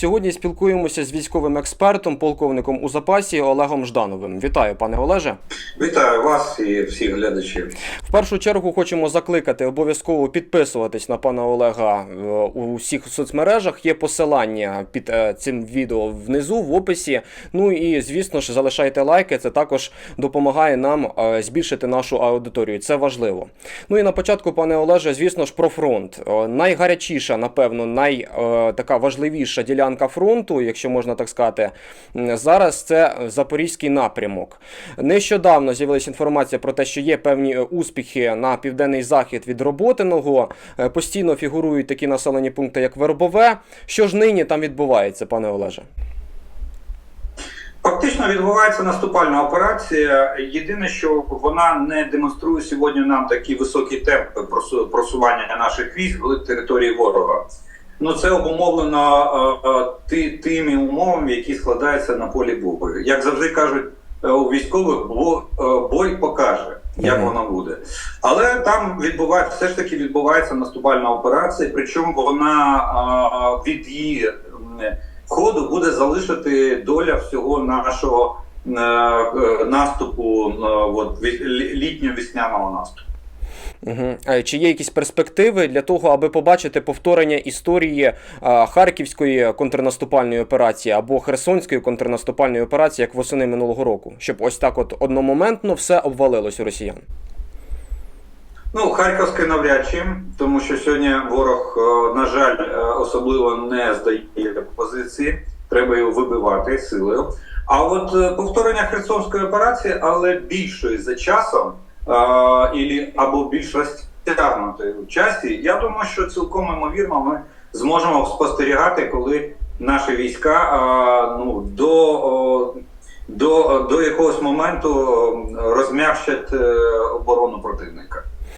Сьогодні спілкуємося з військовим експертом, полковником у запасі Олегом Ждановим. Вітаю, пане Олеже. Вітаю вас і всіх глядачів. В першу чергу хочемо закликати обов'язково підписуватись на пана Олега е, у всіх соцмережах. Є посилання під е, цим відео внизу в описі. Ну і звісно ж залишайте лайки. Це також допомагає нам е, збільшити нашу аудиторію. Це важливо. Ну і на початку, пане Олеже, звісно ж, про фронт. Найгарячіша, напевно, най така важливіша ділянка фронту, якщо можна так сказати, зараз це Запорізький напрямок. Нещодавно з'явилася інформація про те, що є певні е, успіхи на південний захід від Роботиного. Е, Постійно фігурують такі населені пункти, як Вербове. Що ж нині там відбувається, пане Олеже? Фактично відбувається наступальна операція. Єдине, що вона не демонструє сьогодні нам такі високі темпи просування наших військ вглиб території ворога. Ну це обумовлено е, е, ти, тими умовами, які складаються на полі бою. Як завжди кажуть у військових, бо, бой покаже, як Мгм. воно буде. Але там відбувається все ж таки відбувається наступальна операція, причому вона а, від її ходу буде залишити доля всього нашого е, е, наступу, а, от, ві- лі- літньо-весняного наступу. Угу. Чи є якісь перспективи для того, аби побачити повторення історії а, Харківської контрнаступальної операції або Херсонської контрнаступальної операції, як восени минулого року, щоб ось так от одномоментно все обвалилось у росіян? Ну, Харківське навряд чи, тому що сьогодні ворог, е, на жаль, е, особливо не здає позиції. Треба його вибивати силою. А от е, повторення Херсонської операції, але більшої за часом, е, ілі- або більш розтягнутої в часі, я думаю, що цілком імовірно ми зможемо спостерігати, коли наші війська а, ну, до, до, до якогось моменту розм'якшать е, оборону противника.